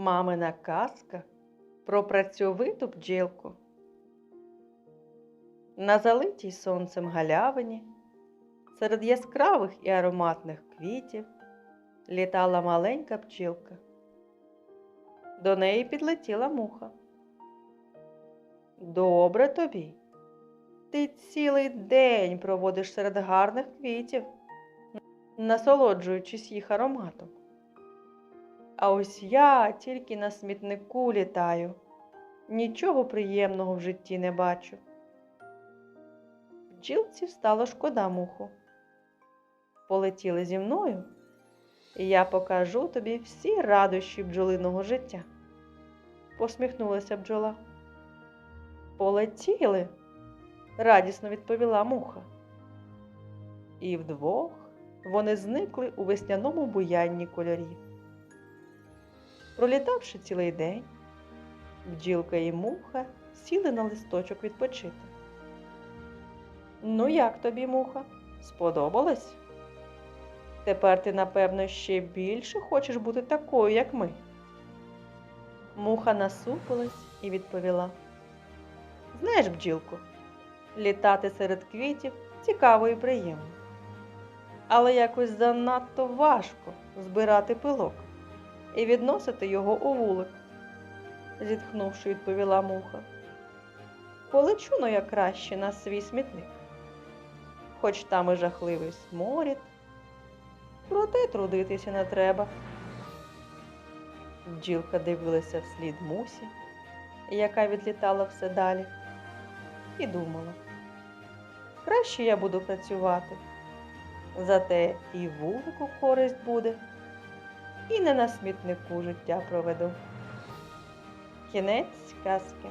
Мамина казка про працьовиту бджілку. На залитій сонцем галявині, серед яскравих і ароматних квітів, літала маленька бджілка. До неї підлетіла муха. Добре тобі. Ти цілий день проводиш серед гарних квітів, насолоджуючись їх ароматом. А ось я тільки на смітнику літаю, нічого приємного в житті не бачу. Бджілці стало шкода муху. Полетіли зі мною, і я покажу тобі всі радощі бджолиного життя. Посміхнулася бджола. Полетіли, радісно відповіла муха. І вдвох вони зникли у весняному буянні кольорів. Пролітавши цілий день, бджілка і муха сіли на листочок відпочити. Ну, як тобі, муха? Сподобалось? Тепер ти, напевно, ще більше хочеш бути такою, як ми. Муха насупилась і відповіла: Знаєш, бджілку, літати серед квітів цікаво і приємно. Але якось занадто важко збирати пилок і відносити його у вулик, зітхнувши, відповіла муха. Полечу но я краще на свій смітник, хоч там і жахливий сморід, проте трудитися не треба. Бджілка дивилася вслід мусі, яка відлітала все далі, і думала, краще я буду працювати, зате і вулику користь буде і не на смітнику життя проведу. Кінець казки.